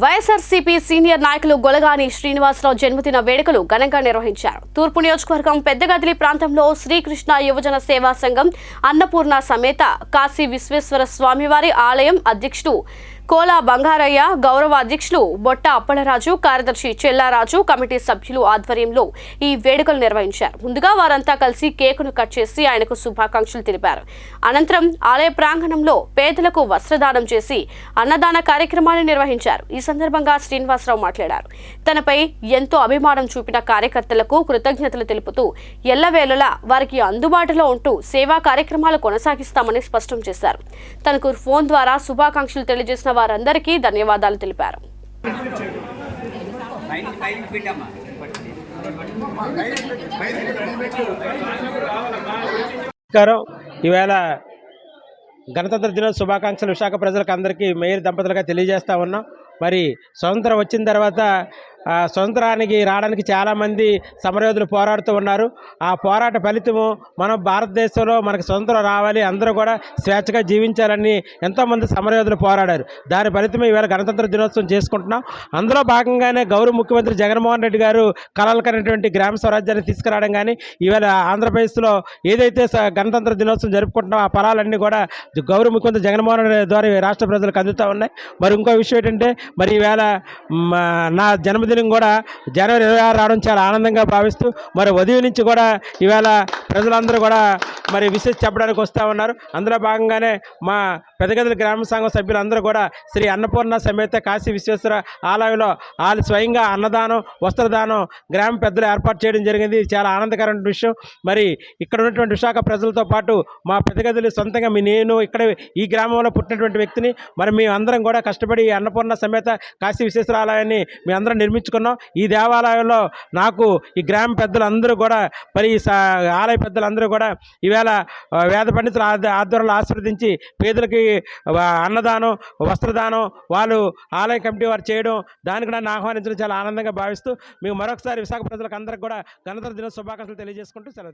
YSRCP senior నాయకులు గొలగాని శ్రీనివాసరావు జన్మదిన వేడుకలు ఘనంగా నిర్వహించారు. తూర్పు నియోజకవర్గం పెద్దగదిలి ప్రాంతంలో శ్రీకృష్ణ యువజన సేవా సంఘం అన్నపూర్ణ సమేత కాశీ విశ్వేశ్వర స్వామివారి ఆలయం అధ్యక్షుడు కోలా బంగారయ్య గౌరవ అధ్యక్షులు బొట్ట అప్పలరాజు కార్యదర్శి చెల్లారాజు కమిటీ సభ్యులు ఆధ్వర్యంలో ఈ వేడుకలు నిర్వహించారు. ముందుగా వారంతా కలిసి కేకును కట్ చేసి ఆయనకు శుభాకాంక్షలు తెలిపారు. అనంతరం ఆలయ ప్రాంగణంలో పేదలకు వస్త్రదానం చేసి అన్నదాన కార్యక్రమాన్ని నిర్వహించారు. ఈ సందర్భంగా శ్రీనివాసరావు మాట్లాడారు. తనపై ఎంతో అభిమానం చూపిన కార్యకర్తలకు కృతజ్ఞతలు తెలుపుతూ ఎల్లవేళలా వారికి అందుబాటులో ఉంటూ సేవా కార్యక్రమాలు కొనసాగిస్తామని స్పష్టం చేశారు. తనకు ఫోన్ ద్వారా శుభాకాంక్షలు తెలియజేసిన వారందరికీ ధన్యవాదాలు తెలిపారు. నమస్కారం. ఈవేళ గణతంత్ర దినోత్సవ శుభాకాంక్షలు విశాఖ ప్రజలకు అందరికీ మేయర్ దంపతులుగా తెలియజేస్తా ఉన్నాం. మరి స్వతంత్రం వచ్చిన తర్వాత స్వతంత్రానికి రావడానికి చాలామంది సమరయోధులు పోరాడుతూ ఉన్నారు. ఆ పోరాట ఫలితము మనం భారతదేశంలో మనకు స్వతంత్రం రావాలి అందరూ కూడా స్వేచ్ఛగా జీవించాలని ఎంతోమంది సమరయోధులు పోరాడారు. దాని ఫలితమే ఈవేళ గణతంత్ర దినోత్సవం చేసుకుంటున్నాం. అందులో భాగంగానే గౌరవ ముఖ్యమంత్రి జగన్మోహన్ రెడ్డి గారు కలలకనేటువంటి గ్రామ స్వరాజ్యాన్ని తీసుకురావడం కానీ ఈవేళ ఆంధ్రప్రదేశ్లో ఏదైతే గణతంత్ర దినోత్సవం జరుపుకుంటున్నామో ఆ ఫలాలన్నీ కూడా గౌరవ ముఖ్యమంత్రి జగన్మోహన్ రెడ్డి ద్వారా రాష్ట్ర ప్రజలకు అందుతూ ఉన్నాయి. మరి ఇంకో విషయం ఏంటంటే మరి ఈవేళ నా జన్మదిన కూడా జనవరి ఇరవై ఆరు రావడం చాలా ఆనందంగా భావిస్తూ మరి ఉదయం నుంచి కూడా ఇవాళ ప్రజలందరూ కూడా మరి విశేష చెప్పడానికి వస్తూ ఉన్నారు. అందులో భాగంగానే మా పెదగదుల గ్రామ సంఘం సభ్యులందరూ కూడా శ్రీ అన్నపూర్ణ సమేత కాశీ విశ్వేశ్వర ఆలయంలో వాళ్ళు స్వయంగా అన్నదానం వస్త్రదానం గ్రామ పెద్దలు ఏర్పాటు చేయడం జరిగింది. చాలా ఆనందకరమైన విషయం. మరి ఇక్కడ ఉన్నటువంటి విశాఖ ప్రజలతో పాటు మా పెదగదులు సొంతంగా మీ నేను ఇక్కడ ఈ గ్రామంలో పుట్టినటువంటి వ్యక్తిని మరి మేము అందరం కూడా కష్టపడి అన్నపూర్ణ సమేత కాశీ విశ్వేశ్వర ఆలయాన్ని మేము అందరం నిర్మించుకున్నాం. ఈ దేవాలయంలో నాకు ఈ గ్రామ పెద్దలందరూ కూడా మరి ఈ సా- ఆలయ పెద్దలందరూ కూడా ఈవేళ వేద పండితుల ఆధ్వర్యంలో ఆశీర్వదించి పేదలకి అన్నదానం వస్త్రదానం వాళ్ళు ఆలయ కమిటీ వారు చేయడం దానికి కూడా నా ఆహ్వానించడం చాలా ఆనందంగా భావిస్తూ మేము మరొకసారి విశాఖ ప్రజలకు అందరికి కూడా గణతంత్ర దినోత్సవ శుభాకాంక్షలు తెలియజేసుకుంటూ సెలవు